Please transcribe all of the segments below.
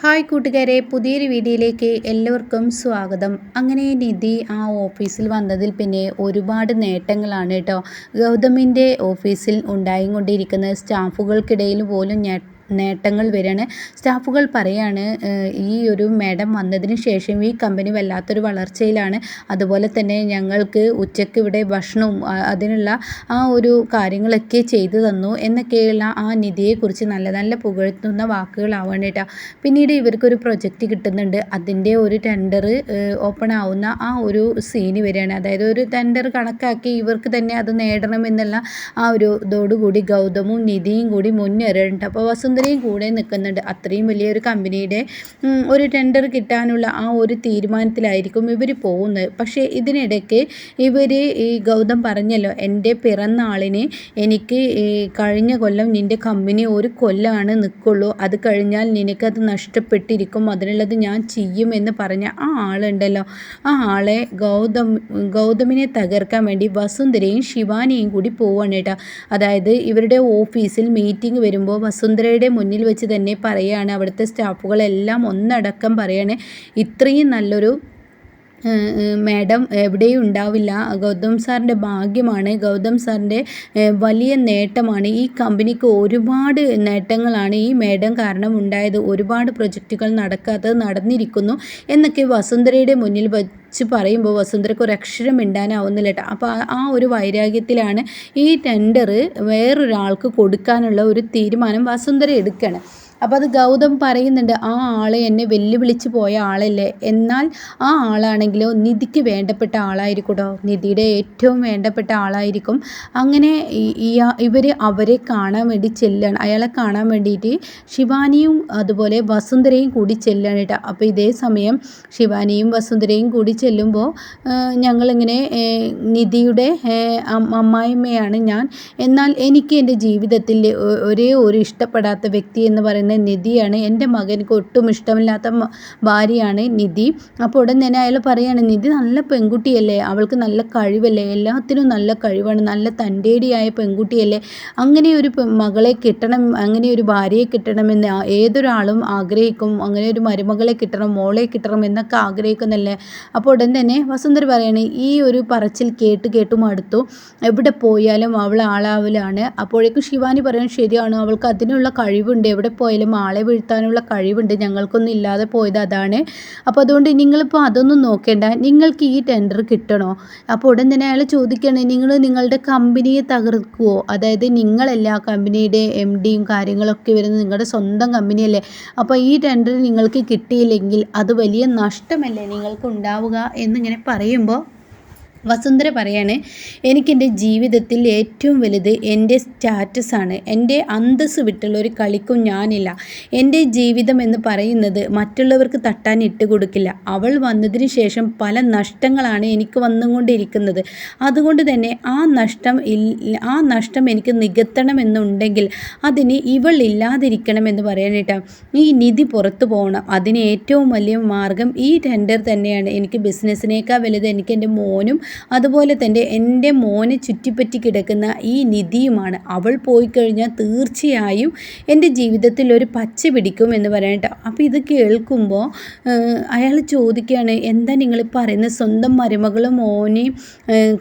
Hi കൂട്ടുകാരെ പുതിയൊരു വീഡിയോയിലേക്ക് എല്ലാവർക്കും സ്വാഗതം. അങ്ങനെ നിധി ആ ഓഫീസിൽ വന്നതിൽ പിന്നെ ഒരുപാട് നേട്ടങ്ങളാണ് കേട്ടോ. ഗൗതമിന്റെ ഓഫീസിൽ ഉണ്ടായിക്കൊണ്ടിരിക്കുന്ന സ്റ്റാഫുകൾക്കിടയിൽ പോലും നേട്ടങ്ങൾ വരികയാണ് സ്റ്റാഫുകൾ പറയാണ് ഈ ഒരു മാഡം വന്നതിന് ശേഷം ഈ കമ്പനി വല്ലാത്തൊരു വളർച്ചയിലാണ്. അതുപോലെ തന്നെ ഞങ്ങൾക്ക് ഉച്ചയ്ക്ക് ഇവിടെ ഭക്ഷണവും അതിനുള്ള ആ ഒരു കാര്യങ്ങളൊക്കെ ചെയ്തു തന്നു എന്നൊക്കെയുള്ള ആ നിധിയെക്കുറിച്ച് നല്ല നല്ല പുകഴ്ത്തുന്ന വാക്കുകളാവാണ് കേട്ടോ. പിന്നീട് ഇവർക്കൊരു പ്രൊജക്റ്റ് കിട്ടുന്നുണ്ട്. അതിന്റെ ഒരു ടെൻഡർ ഓപ്പൺ ആവുന്ന ആ ഒരു സീന് വരികയാണ്. അതായത് ഒരു ടെൻഡർ കണക്കാക്കി ഇവർക്ക് തന്നെ അത് നേടണമെന്നുള്ള ആ ഒരു ഇതോടുകൂടി ഗൗതമും നിധിയും കൂടി മുന്നേറുന്നുണ്ട് അപ്പോൾ വസുന്ധ സുന്ദരിയും കൂടെ നിൽക്കുന്നുണ്ട്. അത്രയും വലിയൊരു കമ്പനിയുടെ ഒരു ടെൻഡർ കിട്ടാനുള്ള ആ ഒരു തീരുമാനത്തിലായിരിക്കും ഇവർ പോകുന്നത്. പക്ഷേ ഇതിനിടയ്ക്ക് ഇവർ ഈ ഗൗതം പറഞ്ഞല്ലോ എന്റെ പിറന്നാളിന് എനിക്ക് കഴിഞ്ഞ കൊല്ലം നിന്റെ കമ്പനി ഒരു കൊല്ലമാണ് നിൽക്കുള്ളൂ. അത് കഴിഞ്ഞാൽ നിനക്കത് നഷ്ടപ്പെട്ടിരിക്കും. അതിനുള്ളത് ഞാൻ ചെയ്യും എന്ന് പറഞ്ഞ ആ ആളുണ്ടല്ലോ. ആ ആളെ ഗൗതം ഗൗതമിനെ തകർക്കാൻ വേണ്ടി വസുന്ധരയും ശിവാനിയും കൂടി പോവാണ് കേട്ടോ. അതായത് ഇവരുടെ ഓഫീസിൽ മീറ്റിംഗ് വരുമ്പോൾ വസുന്ധരയുടെ മുന്നിൽ വെച്ച് തന്നെ പറയുകയാണ് അവിടുത്തെ സ്റ്റാഫുകളെല്ലാം ഒന്നടക്കം പറയാണ്. ഇത്രയും നല്ലൊരു മാഡം എവിടെയും ഉണ്ടാവില്ല. ഗൗതം സാറിന്റെ ഭാഗ്യമാണ്. ഗൗതം സാറിന്റെ വലിയ നേട്ടമാണ്. ഈ കമ്പനിക്ക് ഒരുപാട് നേട്ടങ്ങളാണ് ഈ മാഡം കാരണം ഉണ്ടായത്. ഒരുപാട് പ്രൊജക്റ്റുകൾ നടക്കാത്തത് നടന്നിരിക്കുന്നു എന്നൊക്കെ വസുന്ധരയുടെ മുന്നിൽ വെച്ച് പറയുമ്പോൾ വസുന്ധരയ്ക്ക് ഒരു അക്ഷരം മിണ്ടാനാവുന്നില്ല കേട്ടോ. അപ്പോൾ ആ ഒരു വൈരാഗ്യത്തിലാണ് ഈ ടെൻഡർ വേറൊരാൾക്ക് കൊടുക്കാനുള്ള ഒരു തീരുമാനം വസുന്ധര എടുക്കണം അപ്പോൾ അത് ഗൗതം പറയുന്നുണ്ട് ആ ആളെ എന്നെ വെല്ലുവിളിച്ച് പോയ ആളല്ലേ? എന്നാൽ ആ ആളാണെങ്കിലോ നിധിക്ക് വേണ്ടപ്പെട്ട ആളായിരിക്കൂടോ? നിധിയുടെ ഏറ്റവും വേണ്ടപ്പെട്ട ആളായിരിക്കും. അങ്ങനെ ഇവർ അവരെ കാണാൻ വേണ്ടി ചെല്ലാണ്. അയാളെ കാണാൻ വേണ്ടിയിട്ട് ശിവാനിയും അതുപോലെ വസുന്ധരയും കൂടി ചെല്ലാണ് കേട്ടോ അപ്പോൾ ഇതേ സമയം ശിവാനിയും വസുന്ധരയും കൂടി ചെല്ലുമ്പോൾ ഞങ്ങളിങ്ങനെ നിധിയുടെ അമ്മായിമ്മയാണ് ഞാൻ. എന്നാൽ എനിക്ക് എന്റെ ജീവിതത്തിൽ ഒരേ ഒരു ഇഷ്ടപ്പെടാത്ത വ്യക്തി എന്ന് പറയുന്നത് പറയുന്ന നിധിയാണ്. എന്റെ മകനക്ക് ഒട്ടും ഇഷ്ടമില്ലാത്ത ഭാര്യയാണ് നിധി. അപ്പോൾ ഉടൻ തന്നെ അയാൾ പറയുകയാണ് നിധി നല്ല പെൺകുട്ടിയല്ലേ? അവൾക്ക് നല്ല കഴിവല്ലേ? എല്ലാത്തിനും നല്ല കഴിവാണ്. നല്ല തന്റേടിയായ പെൺകുട്ടിയല്ലേ? അങ്ങനെ ഒരു മകളെ കിട്ടണം അങ്ങനെ ഒരു ഭാര്യയെ കിട്ടണമെന്ന് ഏതൊരാളും ആഗ്രഹിക്കും. അങ്ങനെ ഒരു മരുമകളെ കിട്ടണം മോളെ കിട്ടണം എന്നൊക്കെ ആഗ്രഹിക്കുന്നല്ലേ? അപ്പോൾ ഉടൻ തന്നെ വസുന്ധര പറയാണ് ഈ ഒരു പറച്ചിൽ കേട്ട് കേട്ടും അടുത്തു എവിടെ പോയാലും അവൾ ആളാവലാണ്. അപ്പോഴേക്കും ശിവാനി പറയാൻ ശരിയാണ്. അവൾക്ക് അതിനുള്ള കഴിവുണ്ട്. എവിടെ പോയാലും ആയാലും ആളെ വീഴ്ത്താനുള്ള കഴിവുണ്ട്. ഞങ്ങൾക്കൊന്നും ഇല്ലാതെ പോയത് അതാണ്. അപ്പോൾ അതുകൊണ്ട് നിങ്ങളിപ്പോൾ അതൊന്നും നോക്കേണ്ട. നിങ്ങൾക്ക് ഈ ടെൻഡർ കിട്ടണോ? അപ്പോൾ ഉടൻ തന്നെ അയാൾ ചോദിക്കണേ നിങ്ങൾ നിങ്ങളുടെ കമ്പനിയെ തകർക്കുമോ അതായത് നിങ്ങളല്ല കമ്പനിയുടെ എം ഡിയും കാര്യങ്ങളൊക്കെ വരുന്നത്? നിങ്ങളുടെ സ്വന്തം കമ്പനിയല്ലേ അപ്പോൾ ഈ ടെൻഡർ നിങ്ങൾക്ക് കിട്ടിയില്ലെങ്കിൽ അത് വലിയ നഷ്ടമല്ലേ നിങ്ങൾക്ക് ഉണ്ടാവുക എന്നിങ്ങനെ പറയുമ്പോൾ വസുന്ധര പറയാണ് എനിക്കെന്റെ ജീവിതത്തിൽ ഏറ്റവും വലുത് എന്റെ സ്റ്റാറ്റസാണ് എന്റെ അന്തസ് വിട്ടുള്ള ഒരു കളിക്കും ഞാനില്ല. എന്റെ ജീവിതം എന്ന് പറയുന്നത് മറ്റുള്ളവർക്ക് തട്ടാൻ ഇട്ട് കൊടുക്കില്ല. അവൾ വന്നതിന് ശേഷം പല നഷ്ടങ്ങളാണ് എനിക്ക് വന്നുകൊണ്ടിരിക്കുന്നത്. അതുകൊണ്ട് തന്നെ ആ നഷ്ടം ആ നഷ്ടം എനിക്ക് നികത്തണമെന്നുണ്ടെങ്കിൽ അതിന് ഇവൾ ഇല്ലാതിരിക്കണമെന്ന് പറയാനായിട്ടാ ഈ നിധി പുറത്തു പോകണം. അതിന് ഏറ്റവും വലിയ മാർഗം ഈ ടെൻഡർ തന്നെയാണ്. എനിക്ക് ബിസിനസ്സിനേക്കാൾ വലുത് എനിക്ക് എന്റെ മോനും അതുപോലെ തന്നെ എന്റെ മോനെ ചുറ്റിപ്പറ്റി കിടക്കുന്ന ഈ നിധിയുമാണ്. അവൾ പോയി കഴിഞ്ഞാൽ തീർച്ചയായും എന്റെ ജീവിതത്തിൽ ഒരു പച്ച പിടിക്കും എന്ന് പറയട്ടെ അപ്പോൾ ഇത് കേൾക്കുമ്പോൾ അയാൾ ചോദിക്കുകയാണ് എന്താ നിങ്ങൾ പറയുന്നത്? സ്വന്തം മരുമകളും മോനെയും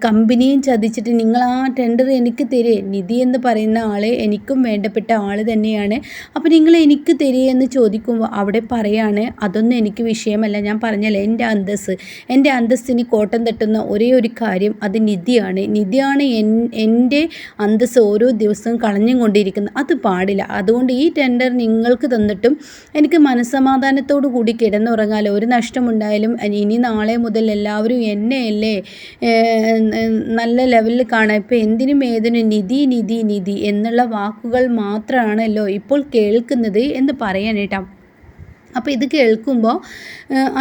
കമ്പനിയും ചതിച്ചിട്ട് നിങ്ങൾ ആ ടെൻഡർ എനിക്ക് തരേ. നിധി എന്ന് പറയുന്ന ആളെ എനിക്കും വേണ്ടപ്പെട്ട ആൾ തന്നെയാണ്. അപ്പോൾ നിങ്ങൾ എനിക്ക് തരേ എന്ന് ചോദിക്കുമ്പോൾ അവിടെ പറയാണ് അതൊന്നും എനിക്ക് വിഷയമല്ല. ഞാൻ പറഞ്ഞല്ലേ എന്റെ അന്തസ് എന്റെ അന്തസ്സിന് കോട്ടം തട്ടുന്ന ഒരേ ഒരു കാര്യം അത് നിധിയാണ്. നിധിയാണ് എൻ എന്റെ അന്തസ് ഓരോ ദിവസവും കളഞ്ഞും കൊണ്ടിരിക്കുന്നത് അത് പാടില്ല. അതുകൊണ്ട് ഈ ടെൻഡർ നിങ്ങൾക്ക് തന്നിട്ടും എനിക്ക് മനസ്സമാധാനത്തോടു കൂടി കിടന്നുറങ്ങാലോ ഒരു നഷ്ടമുണ്ടായാലും ഇനി നാളെ മുതൽ എല്ലാവരും എന്നെയല്ലേ നല്ല ലെവലിൽ കാണാം. ഇപ്പോൾ എന്തിനും ഏതിനും നിധി നിധി നിധി എന്നുള്ള വാക്കുകൾ മാത്രമാണല്ലോ ഇപ്പോൾ കേൾക്കുന്നത് എന്ന് പറയാനേട്ടാ അപ്പോൾ ഇത് കേൾക്കുമ്പോൾ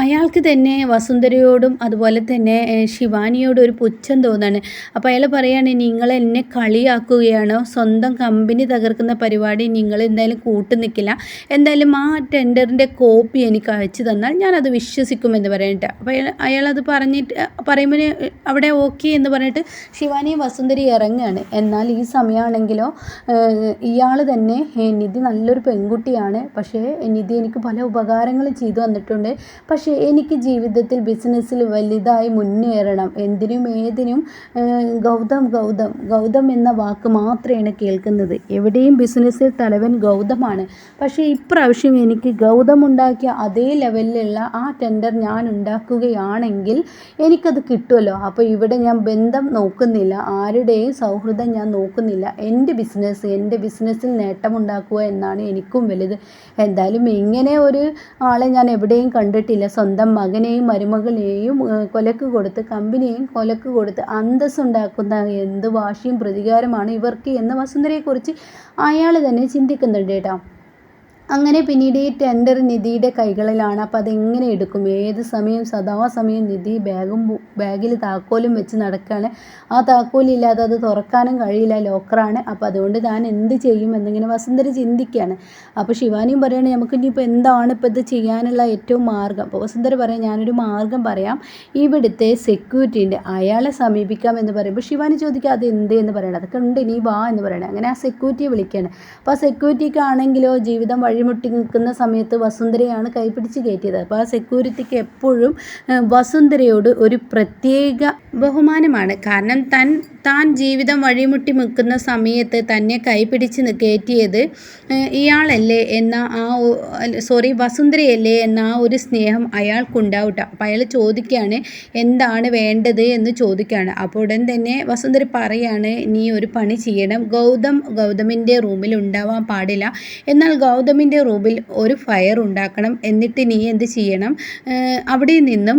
അയാൾക്ക് തന്നെ വസുന്ധരയോടും അതുപോലെ തന്നെ ശിവാനിയോടും ഒരു പുച്ഛം തോന്നാണ്. അപ്പോൾ അയാൾ പറയുകയാണ് നിങ്ങൾ എന്നെ കളിയാക്കുകയാണോ? സ്വന്തം കമ്പനി തകർക്കുന്ന പരിപാടി നിങ്ങൾ എന്തായാലും കൂട്ടു നിൽക്കില്ല എന്തായാലും ആ ടെൻഡറിന്റെ കോപ്പി എനിക്ക് അയച്ചു തന്നാൽ ഞാനത് വിശ്വസിക്കുമെന്ന് പറയട്ടെ. അപ്പോൾ അയാൾ അയാളത് പറഞ്ഞിട്ട് പറയുമ്പോൾ അവിടെ ഓക്കെ എന്ന് പറഞ്ഞിട്ട് ശിവാനിയും വസുന്ധരി ഇറങ്ങുകയാണ് എന്നാൽ ഈ സമയമാണെങ്കിലോ ഇയാൾ തന്നെ നിധി നല്ലൊരു പെൺകുട്ടിയാണ്. പക്ഷേ നിധി എനിക്ക് പല ഉപകാരങ്ങൾ ചെയ്തു വന്നിട്ടുണ്ട് പക്ഷേ എനിക്ക് ജീവിതത്തിൽ ബിസിനസ്സിൽ വലുതായി മുന്നേറണം. എന്തിനും ഏതിനും ഗൗതം ഗൗതം ഗൗതം എന്ന വാക്ക് മാത്രമാണ് കേൾക്കുന്നത്. എവിടെയും ബിസിനസ്സിൽ തലവൻ ഗൗതമാണ്. പക്ഷേ ഇപ്രാവശ്യം എനിക്ക് ഗൗതം ഉണ്ടാക്കിയ അതേ ലെവലിലുള്ള ആ ടെൻഡർ ഞാൻ ഉണ്ടാക്കുകയാണെങ്കിൽ എനിക്കത് കിട്ടുമല്ലോ. അപ്പോൾ ഇവിടെ ഞാൻ ബന്ധം നോക്കുന്നില്ല. ആരുടെയും സൗഹൃദം ഞാൻ നോക്കുന്നില്ല. എന്റെ ബിസിനസ് എന്റെ ബിസിനസ്സിൽ നേട്ടമുണ്ടാക്കുക എന്നാണ് എനിക്കും വലുത്. എന്തായാലും ഇങ്ങനെ ഒരു ആളെ ഞാൻ എവിടെയും കണ്ടിട്ടില്ല. സ്വന്തം മകനെയും മരുമകളെയും കൊലക്ക് കൊടുത്ത് കമ്പനിയെയും കൊലക്ക് കൊടുത്ത് അന്തസ്സുണ്ടാക്കുന്ന എന്ത് വാശിയും പ്രതികാരമാണ് ഇവർക്ക് എന്ന് വസുന്ധരയെക്കുറിച്ച് അയാൾ തന്നെ ചിന്തിക്കുന്നുണ്ട് കേട്ടോ. അങ്ങനെ പിന്നീട് ഈ ടെൻഡർ നിധിയുടെ കൈകളിലാണ്. അപ്പോൾ അതെങ്ങനെ എടുക്കും? ഏത് സമയം സദാസമയം നിധി ബാഗും ബാഗിൽ താക്കോലും വെച്ച് നടക്കുകയാണ്. ആ താക്കോലില്ലാതെ അത് തുറക്കാനും കഴിയില്ല ലോക്കറാണ്. അപ്പോൾ അതുകൊണ്ട് ഞാൻ എന്ത് ചെയ്യും എന്നിങ്ങനെ വസുന്ധര ചിന്തിക്കുകയാണ്. അപ്പോൾ ശിവാനിയും പറയുകയാണ് നമുക്ക് ഇനിയിപ്പോൾ എന്താണ് ഇപ്പോൾ ഇത് ചെയ്യാനുള്ള ഏറ്റവും മാർഗം? അപ്പോൾ വസുന്ധര പറയാം ഞാനൊരു മാർഗം പറയാം. ഇവിടുത്തെ സെക്യൂരിറ്റി അയാളെ സമീപിക്കാം എന്ന് പറയുമ്പോൾ ശിവാനി ചോദിക്കുക അത് എന്ത് എന്ന് പറയണം? അതൊക്കെ ഉണ്ട് ഇനി വാ എന്ന് പറയണം. അങ്ങനെ ആ സെക്യൂരിറ്റിയെ വിളിക്കുകയാണ്. അപ്പോൾ ആ സെക്യൂരിറ്റിക്കാണെങ്കിലോ ജീവിതം വഴി വഴിമുട്ടി നിൽക്കുന്ന സമയത്ത് വസുന്ധരയാണ് കൈപിടിച്ച് കയറ്റിയത്. അപ്പോൾ ആ സെക്യൂരിറ്റിക്ക് എപ്പോഴും വസുന്ധരയോട് ഒരു പ്രത്യേക ബഹുമാനമാണ്. കാരണം തൻ താൻ ജീവിതം വഴിമുട്ടി നിൽക്കുന്ന സമയത്ത് തന്നെ കൈപിടിച്ച് കയറ്റിയത് ഇയാളല്ലേ എന്ന ആ സോറി വസുന്ധരയല്ലേ എന്ന ആ ഒരു സ്നേഹം അയാൾക്കുണ്ടാവട്ടെ. അപ്പോൾ അയാൾ ചോദിക്കുകയാണ് എന്താണ് വേണ്ടത് എന്ന് ചോദിക്കുകയാണ്. അപ്പോൾ ഉടൻ തന്നെ വസുന്ധര പറയാണ് നീ ഒരു പണി ചെയ്യണം. ഗൗതം ഗൗതമിന്റെ റൂമിൽ ഉണ്ടാവാൻ പാടില്ല. എന്നാൽ ഗൗതമിന്റെ റൂമിൽ ഒരു ഫയർ ഉണ്ടാക്കണം എന്നിട്ട് നീ എന്ത് ചെയ്യണം? അവിടെ നിന്നും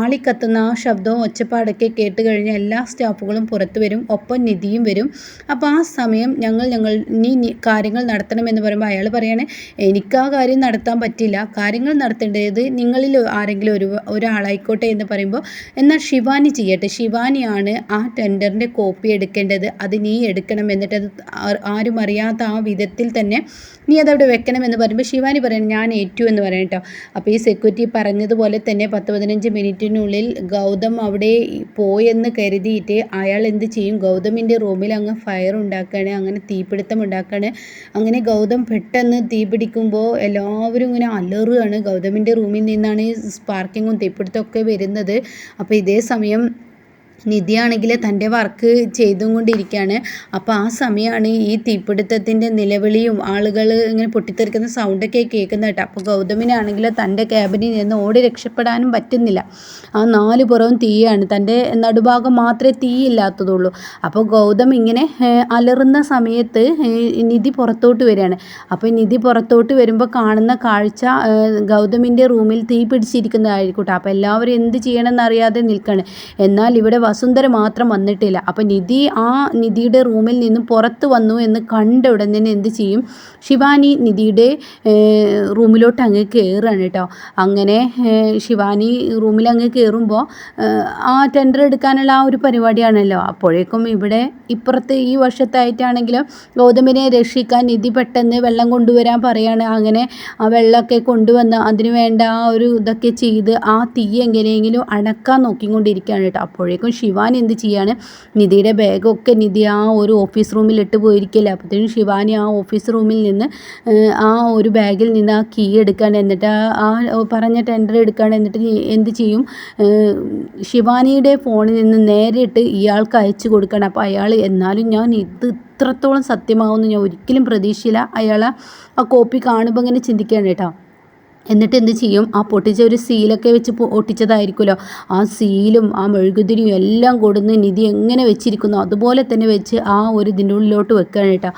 ആളിക്കത്തുന്ന ആ ശബ്ദവും ഒച്ചപ്പാടൊക്കെ കേട്ട് കഴിഞ്ഞാൽ എല്ലാ സ്റ്റാഫുകളും പുറത്തു വരും ഒപ്പം നിധിയും വരും. അപ്പോൾ ആ സമയം ഞങ്ങൾ ഞങ്ങൾ നീ കാര്യങ്ങൾ നടത്തണമെന്ന് പറയുമ്പോൾ അയാൾ പറയാണ് എനിക്ക് ആ കാര്യം നടത്താൻ പറ്റില്ല. കാര്യങ്ങൾ നടത്തേണ്ടത് നിങ്ങളിൽ ആരെങ്കിലും ഒരു ഒരാളായിക്കോട്ടെ എന്ന് പറയുമ്പോൾ എന്നാൽ ശിവാനി ചെയ്യട്ടെ. ശിവാനിയാണ് ആ ടെൻഡറിന്റെ കോപ്പി എടുക്കേണ്ടത്. അത് നീ എടുക്കണം എന്നിട്ട് അത് ആരും അറിയാത്ത ആ വിധത്തിൽ തന്നെ നീ അതവിടെ വെക്കണം എന്ന് പറയുമ്പോൾ ശിവാനി പറയണം ഞാൻ ഏറ്റു എന്ന് പറയണം കേട്ടോ. അപ്പോൾ ഈ സെക്യൂരിറ്റി പറഞ്ഞതുപോലെ തന്നെ പത്ത് പതിനഞ്ച് മിനിറ്റിനുള്ളിൽ ഗൗതം അവിടെ പോയെന്ന് കരുതിയിട്ട് അയാൾ എന്ത് ചെയ്യും? ഗൗതമിന്റെ റൂമിൽ അങ്ങ് ഫയർ ഉണ്ടാക്കുകയാണ് അങ്ങനെ തീപിടുത്തം ഉണ്ടാക്കുകയാണ് അങ്ങനെ ഗൗതം പെട്ടെന്ന് തീ പിടിക്കുമ്പോൾ എല്ലാവരും ഇങ്ങനെ അലറുകയാണ്. ഗൗതമിന്റെ റൂമിൽ നിന്നാണ് സ്പാർക്കിങ്ങും തീപിടുത്തമൊക്കെ വരുന്നത്. അപ്പോൾ ഇതേ സമയം നിധിയാണെങ്കിൽ തന്റെ വർക്ക് ചെയ്തും കൊണ്ടിരിക്കുകയാണ് അപ്പോൾ ആ സമയമാണ് ഈ തീപിടുത്തത്തിന്റെ നിലവിളിയും ആളുകൾ ഇങ്ങനെ പൊട്ടിത്തെറിക്കുന്ന സൗണ്ടൊക്കെ കേൾക്കുന്ന കേട്ടോ. അപ്പോൾ ഗൗതമിനാണെങ്കിൽ തന്റെ ക്യാബിനിൽ നിന്ന് ഓടി രക്ഷപ്പെടാനും പറ്റുന്നില്ല. ആ നാല് പുറവും തീയാണ്. തന്റെ നടുഭാഗം മാത്രമേ തീയില്ലാത്തതുള്ളൂ അപ്പോൾ ഗൗതം ഇങ്ങനെ അലറുന്ന സമയത്ത് നിധി പുറത്തോട്ട് വരികയാണ്. അപ്പോൾ നിധി പുറത്തോട്ട് വരുമ്പോൾ കാണുന്ന കാഴ്ച ഗൗതമിന്റെ റൂമിൽ തീ പിടിച്ചിരിക്കുന്നതായിരിക്കട്ടെ അപ്പോൾ എല്ലാവരും എന്ത് ചെയ്യണമെന്നറിയാതെ നിൽക്കുകയാണ്. എന്നാൽ ഇവിടെ വസുന്ധര മാത്രം വന്നിട്ടില്ല. അപ്പം നിധി ആ നിധിയുടെ റൂമിൽ നിന്ന് പുറത്ത് വന്നു എന്ന് കണ്ട ഉടൻ തന്നെ എന്ത് ചെയ്യും? ശിവാനി നിധിയുടെ റൂമിലോട്ട് അങ്ങ് കയറുകയാണ് കേട്ടോ. അങ്ങനെ ശിവാനി റൂമിൽ അങ്ങ് കയറുമ്പോൾ ആ ടെൻഡർ എടുക്കാനുള്ള ആ ഒരു പരിപാടിയാണല്ലോ. അപ്പോഴേക്കും ഇവിടെ ഇപ്പുറത്ത് ഈ വർഷത്തായിട്ടാണെങ്കിലും ഗൗതമിനെ രക്ഷിക്കാൻ നിധി പെട്ടെന്ന് വെള്ളം കൊണ്ടുവരാൻ പറയാണ്. അങ്ങനെ ആ വെള്ളമൊക്കെ കൊണ്ടുവന്ന് അതിന് വേണ്ട ആ ഒരു ഇതൊക്കെ ചെയ്ത് ആ തീ എങ്ങനെയെങ്കിലും അടക്കാൻ നോക്കിക്കൊണ്ടിരിക്കുകയാണ് കേട്ടോ. അപ്പോഴേക്കും ശിവാനി എന്ത് ചെയ്യാണ്? നിധിയുടെ ബാഗൊക്കെ നിധി ആ ഒരു ഓഫീസ് റൂമിൽ ഇട്ട് പോയിരിക്കില്ല. അപ്പോഴത്തേനും ശിവാനി ആ ഓഫീസ് റൂമിൽ നിന്ന് ആ ഒരു ബാഗിൽ നിന്ന് ആ കീ എടുക്കാൻ എന്നിട്ട് ആ പറഞ്ഞ ടെൻഡർ എടുക്കാൻ എന്നിട്ട് എന്ത് ചെയ്യും? ശിവാനിയുടെ ഫോണിൽ നിന്ന് നേരിട്ട് ഇയാൾക്ക് അയച്ചു കൊടുക്കണം. അപ്പോൾ അയാൾ എന്നാലും ഞാൻ ഇത് ഇത്രത്തോളം സത്യമാവുമെന്ന് ഞാൻ ഒരിക്കലും പ്രതീക്ഷയില്ല അയാൾ ആ കോപ്പി കാണുമ്പോൾ ഇങ്ങനെ ചിന്തിക്കുകയാണ് കേട്ടോ. എന്നിട്ട് എന്ത് ചെയ്യും? ആ പൊട്ടിച്ച ഒരു സീലൊക്കെ വെച്ച് ഒട്ടിച്ചതായിരിക്കുമല്ലോ. ആ സീലും ആ മെഴുകുതിരിയും എല്ലാം കൊടുന്ന് നിധി എങ്ങനെ വെച്ചിരിക്കുന്നു? അതുപോലെ തന്നെ വെച്ച് ആ ഒരു ഇതിന്റെ ഉള്ളിലോട്ട് വെക്കുകയാണ് കേട്ടോ.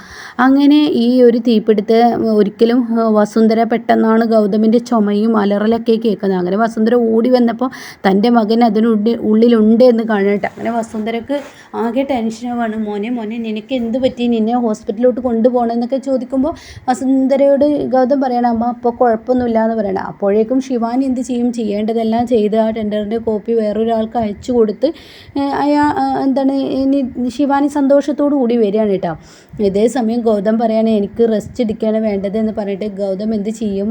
അങ്ങനെ ഈ ഒരു തീപിടുത്ത ഒരിക്കലും വസുന്ധര പെട്ടെന്നാണ് ഗൗതമിന്റെ ചുമയും അലറലൊക്കെ കേൾക്കുന്നത്. അങ്ങനെ വസുന്ധര ഓടി വന്നപ്പോൾ തന്റെ മകൻ അതിനുള്ളിൽ ഉള്ളിലുണ്ട് എന്ന് കാണട്ടെ അങ്ങനെ വസുന്ധരക്ക് ആകെ ടെൻഷനാണ് മോനെ മോനെ നിനക്ക് എന്ത് പറ്റി? നിന്നെ ഹോസ്പിറ്റലിലോട്ട് കൊണ്ടുപോകണമെന്നൊക്കെ ചോദിക്കുമ്പോൾ വസുന്ധരയോട് ഗൗതം പറയണം അമ്മ അപ്പോൾ കുഴപ്പമൊന്നുമില്ല എന്ന് പറയണം. അപ്പോഴേക്കും ശിവാനി എന്ത് ചെയ്യും? ചെയ്യേണ്ടതെല്ലാം ചെയ്ത് ആ ടെൻഡറിന്റെ കോപ്പി വേറൊരാൾക്ക് അയച്ചു കൊടുത്ത് അയാ എന്താണ് ഇനി ശിവാനി സന്തോഷത്തോടു കൂടി വരികയാണ് കേട്ടോ. ഇതേ സമയം ഗൗതം പറയാണ് എനിക്ക് റെസ്റ്റ് എടുക്കുകയാണ് വേണ്ടത് എന്ന് പറഞ്ഞിട്ട് ഗൗതം എന്ത് ചെയ്യും?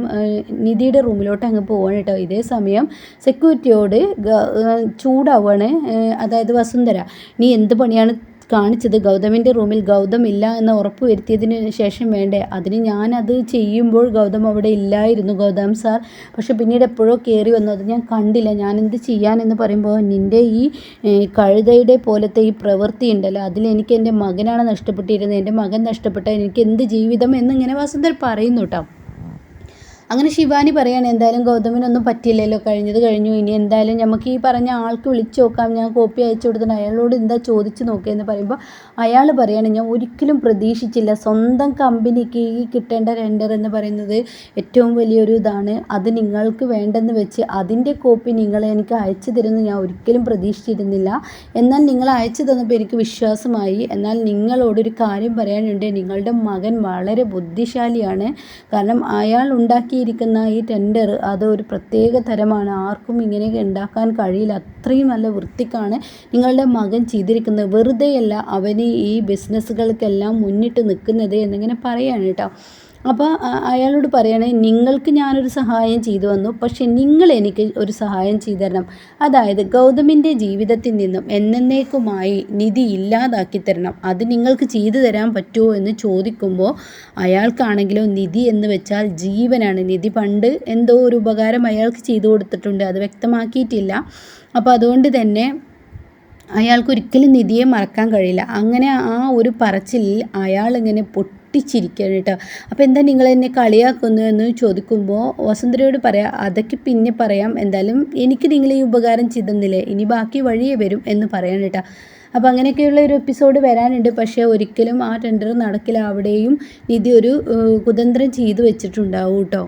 നിധിയുടെ റൂമിലോട്ട് അങ്ങ് പോവാണ് കേട്ടോ. ഇതേ സമയം സെക്യൂരിറ്റിയോട് ചൂടാവുകയാണ് അതായത് വസുന്ധര നീ എന്ത് പണിയാണ് കാണിച്ചത് ഗൗതമിന്റെ റൂമിൽ ഗൗതം ഇല്ല എന്ന് ഉറപ്പ് വരുത്തിയതിന് ശേഷം വേണ്ടേ? അതിന് ഞാനത് ചെയ്യുമ്പോൾ ഗൗതം അവിടെ ഇല്ലായിരുന്നു ഗൗതം സാർ പക്ഷെ പിന്നീട് എപ്പോഴോ കയറി വന്നു. അത് ഞാൻ കണ്ടില്ല. ഞാൻ എന്ത് ചെയ്യാനെന്ന് പറയുമ്പോൾ നിന്റെ ഈ കഴുതയുടെ പോലത്തെ ഈ പ്രവൃത്തി ഉണ്ടല്ലോ അതിലെനിക്ക് എന്റെ മകനാണ് നഷ്ടപ്പെട്ടിരുന്നത്. എന്റെ മകൻ നഷ്ടപ്പെട്ട എനിക്ക് എന്ത് ജീവിതം എന്നിങ്ങനെ വസുന്ധര പറയുന്നു കേട്ടോ അങ്ങനെ ശിവാനി പറയാണ് എന്തായാലും ഗൗതമിനൊന്നും പറ്റിയില്ലല്ലോ. കഴിഞ്ഞത് കഴിഞ്ഞു. ഇനി എന്തായാലും നമുക്ക് ഈ പറഞ്ഞ ആൾക്ക് വിളിച്ചു നോക്കാം. ഞാൻ കോപ്പി അയച്ചു കൊടുത്തിട്ട് അയാളോട് എന്താ ചോദിച്ചു നോക്കിയെന്ന് പറയുമ്പോൾ അയാൾ പറയാണ് ഞാൻ ഒരിക്കലും പ്രതീക്ഷിച്ചില്ല. സ്വന്തം കമ്പനിക്ക് ഈ കിട്ടേണ്ട ടെൻഡർ എന്ന് പറയുന്നത് ഏറ്റവും വലിയൊരു ഇതാണ്. അത് നിങ്ങൾക്ക് വേണ്ടെന്ന് വെച്ച് അതിന്റെ കോപ്പി നിങ്ങൾ എനിക്ക് അയച്ചു തരുമെന്ന് ഞാൻ ഒരിക്കലും പ്രതീക്ഷിച്ചിരുന്നില്ല. എന്നാൽ നിങ്ങൾ അയച്ചു തന്നപ്പോൾ എനിക്ക് വിശ്വാസമായി. എന്നാൽ നിങ്ങളോടൊരു കാര്യം പറയാനുണ്ട്. നിങ്ങളുടെ മകൻ വളരെ ബുദ്ധിശാലിയാണ്. കാരണം അയാൾ ഉണ്ടാക്കിയിരിക്കുന്ന ഈ ടെൻഡർ അത് ഒരു പ്രത്യേക തരമാണ്. ആർക്കും ഇങ്ങനെയൊക്കെ ഉണ്ടാക്കാൻ കഴിയില്ല. അത്രയും നല്ല വൃത്തിക്കാണ് നിങ്ങളുടെ മകൻ ചെയ്തിരിക്കുന്നത്. വെറുതെയല്ല അവന് ഈ ബിസിനസ്സുകൾക്കെല്ലാം മുന്നിട്ട് നിൽക്കുന്നത് എന്നിങ്ങനെ പറയാണ് കേട്ടോ. അപ്പോൾ അയാളോട് പറയണേ നിങ്ങൾക്ക് ഞാനൊരു സഹായം ചെയ്തു വന്നു പക്ഷെ നിങ്ങൾ എനിക്ക് ഒരു സഹായം ചെയ്തു തരണം അതായത് ഗൗതമിന്റെ ജീവിതത്തിൽ നിന്നും എന്നേക്കുമായി നിധി ഇല്ലാതാക്കി തരണം. അത് നിങ്ങൾക്ക് ചെയ്തു തരാൻ പറ്റുമോ എന്ന് ചോദിക്കുമ്പോൾ അയാൾക്കാണെങ്കിലോ നിധി എന്ന് വെച്ചാൽ ജീവനാണ്. നിധി പണ്ട് എന്തോ ഒരു ഉപകാരം അയാൾക്ക് ചെയ്തു കൊടുത്തിട്ടുണ്ട്. അത് വ്യക്തമാക്കിയിട്ടില്ല. അപ്പോൾ അതുകൊണ്ട് തന്നെ അയാൾക്ക് ഒരിക്കലും നിധിയെ മറക്കാൻ കഴിയില്ല. അങ്ങനെ ആ ഒരു പറച്ചിലിൽ അയാൾ ഇങ്ങനെ പൊട്ടിച്ചിരിക്കുകയാണ് കേട്ടോ. അപ്പോൾ എന്താ നിങ്ങൾ എന്നെ കളിയാക്കുന്നു എന്ന് ചോദിക്കുമ്പോൾ വസുന്ധരയോട് പറയാം അതൊക്കെ പിന്നെ പറയാം. എന്തായാലും എനിക്ക് നിങ്ങൾ ഈ ഉപകാരം ചെയ്തെന്നില്ലേ? ഇനി ബാക്കി വഴിയേ വരും എന്ന് പറയാൻ കേട്ടോ. അപ്പോൾ അങ്ങനെയൊക്കെയുള്ള ഒരു എപ്പിസോഡ് വരാനുണ്ട്. പക്ഷേ ഒരിക്കലും ആ ടെൻഡർ നടക്കില്ല. അവിടെയും നിധി ഒരു കുതന്ത്രം ചെയ്തു വെച്ചിട്ടുണ്ടാവും കേട്ടോ.